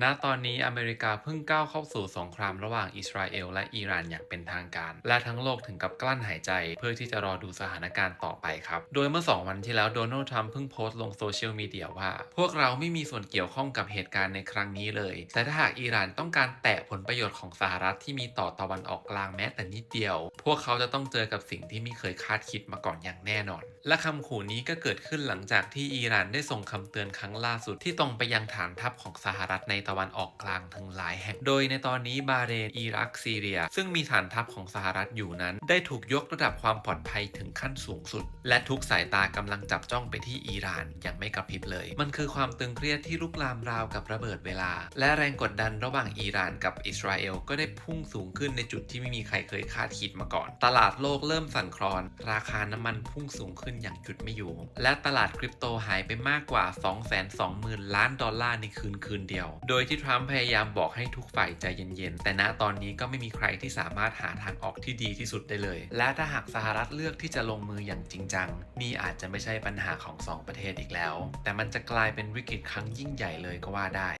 ณตอนนี้อเมริกาเพิ่งก้าวเข้าสู่สงครามระหว่างอิสราเอลและอิหร่านอย่างเป็นทางการ และทั้งโลกถึงกับกลั้นหายใจ เพื่อที่จะรอดูสถานการณ์ต่อไปครับ โดยเมื่อ 2 วันที่แล้วโดนัลด์ทรัมป์เพิ่งโพสต์ลงโซเชียลมีเดียว่า พวกเราไม่มีส่วนเกี่ยวข้องกับเหตุการณ์ในครั้งนี้เลย แต่ถ้าหากอิหร่านต้องการแตะผลประโยชน์ของสหรัฐที่มีต่อตะวันออกกลางแม้แต่นิดเดียว พวกเขาจะต้องเจอกับสิ่งที่ไม่เคยคาดคิดมาก่อนอย่างแน่นอน และคำขู่นี้ก็เกิดขึ้นหลังจากที่อิหร่านได้ส่งคำเตือนครั้งล่าสุดที่ตรงไปยังฐานทัพของสหรัฐในตะวันออกกลางทั้งหลายแห่ง โดยในตอนนี้บาเรนอิรักซีเรีย ซึ่งมีฐานทัพของสหรัฐอยู่นั้น ได้ถูกยกระดับความปลอดภัยถึงขั้นสูงสุด และทุกสายตากำลังจับจ้องไปที่อิหร่านอย่างไม่กระพริบเลย มันคือความตึงเครียดที่ลุกลามราวกับระเบิดเวลา และแรงกดดันระหว่างอิหร่านกับอิสราเอลก็ได้พุ่งสูงขึ้นในจุดที่ไม่มีใครเคยคาดคิดมาก่อน ตลาดโลกเริ่มสั่นคลอน ราคาน้ำมันพุ่งสูงขึ้นอย่างหยุดไม่อยู่ และตลาดคริปโตหายไปมากกว่า 220,000 ล้านดอลลาร์ในคืนคืนเดียวโดยที่ทรัมป์พยายามบอกให้ทุกฝ่ายใจเย็นๆ แต่ณตอนนี้ก็ไม่มีใครที่สามารถหาทางออกที่ดีที่สุดได้เลย และถ้าหากสหรัฐเลือกที่จะลงมืออย่างจริงจัง นี่อาจจะไม่ใช่ปัญหาของสองประเทศอีกแล้ว แต่มันจะกลายเป็นวิกฤตครั้งยิ่งใหญ่เลยก็ว่าได้